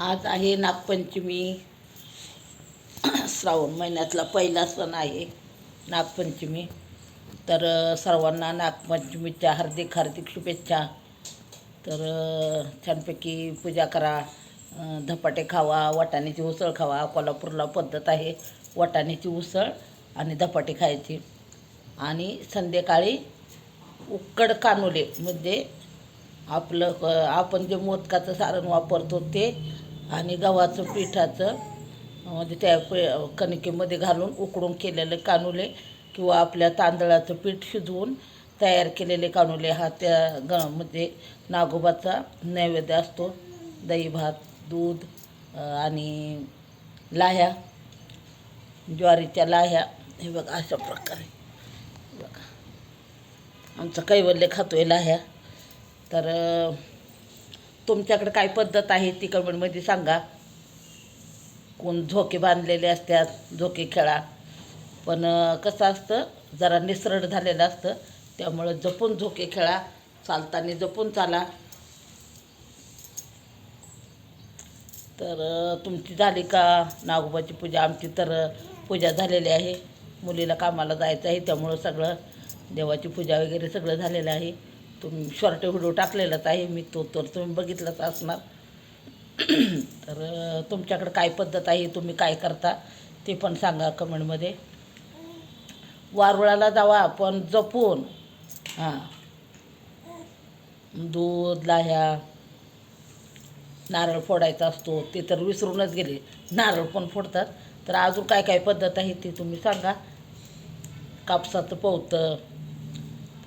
आज आहे नागपंचमी. श्रावण महिन्यातला पहिला सण आहे नागपंचमी. तर सर्वांना नागपंचमीच्या हार्दिक हार्दिक शुभेच्छा. तर छानपैकी पूजा करा. धपाटे खावा वाटाण्याची उसळ खावा. कोल्हापूरला पद्धत आहे वाटाण्याची उसळ आणि धपाटे खायची. आणि संध्याकाळी उक्कड कानुले म्हणजे आपलं क- आपण जे मोदकाचं सारण वापरतो ते आणि गव्हाचं पिठाचं म्हणजे त्या प- कणकेमध्ये घालून उकडून केलेले कानुले किंवा आपल्या तांदळाचं पीठ शिजवून तयार केलेले कानुले. हा त्या ग म्हणजे नागोबाचा नैवेद्य असतो. दही भात दूध आणि लाह्या. ज्वारीच्या लाह्या. हे बघा अशा प्रकारे. बघा. आमचं कैवल्य खातो आहे लाह्या. तर तुमच्याकडे काय पद्धत आहे ती कमेंटमध्ये सांगा. कोण झोके बांधलेले असतात झोके खेळा. पण कसं असतं जरा निसरड झालेलं असतं त्यामुळं जपून झोके खेळा चालताना जपून चाला. तर तुमची झाली का? नागोबाची पूजा आमची तर पूजा झालेली आहे. मुलीला कामाला जायचं आहे त्यामुळं सगळं देवाची पूजा वगैरे सगळं झालेलं आहे. तुम्ही शॉर्ट व्हिडिओ टाकलेलाच आहे मी तो तर तुम्ही बघितलाच असणार. तर तुमच्याकडं काय पद्धत आहे तुम्ही काय करता ते पण सांगा कमेंटमध्ये वारुळाला जावा पण जपून. हां. दूध लाह्या नारळ फोडायचा असतो ते तर विसरूनच गेले. नारळ पण फोडतात. तर अजून काय काय पद्धत आहे ती तुम्ही सांगा. कापसाचं पोवतं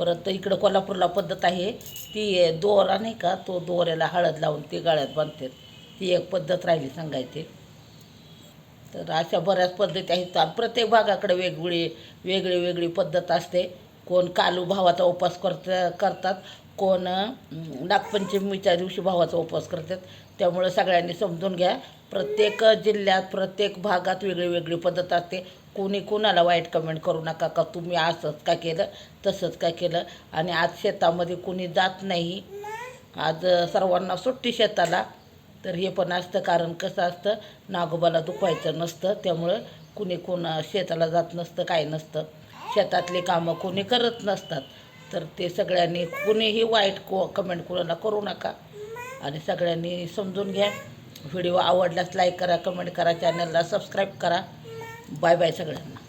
परत इकडं कोल्हापूरला पद्धत आहे ती दोरा नाही का तो दोऱ्याला हळद लावून ती गळ्यात बांधतात. ती एक पद्धत राहिली सांगायची. तर अशा बऱ्याच पद्धती आहेत. प्रत्येक भागाकडे वेगवेगळी वेगळी वेगळी पद्धत असते. कोण कालू भावाचा उपवास करत करतात कोण नागपंचमीच्या दिवशी भावाचा उपवास करतात. त्यामुळं सगळ्यांनी समजून घ्या. प्रत्येक जिल्ह्यात प्रत्येक भागात वेगळी वेगळी पद्धत असते. कोणी कोणाला वाईट कमेंट करू नका का तुम्ही असंच का केलं तसंच का केलं. आणि आज शेतामध्ये कोणी जात नाही. आज सर्वांना सुट्टी शेताला. तर हे पण असतं. कारण कसं असतं नागोबाला दुखवायचं नसतं. त्यामुळं कुणी कोण शेताला जात नसतं काय नसतं. शेतातली कामं कोणी करत नसतात. तर ते सगळ्यांनी कुणीही वाईट को कमेंट कोणाला करू नका. आणि सगळ्यांनी समजून घ्या. व्हिडिओ आवडल्यास लाईक करा कमेंट करा चॅनलला सबस्क्राईब करा. बाय बाय सगळ्यांना.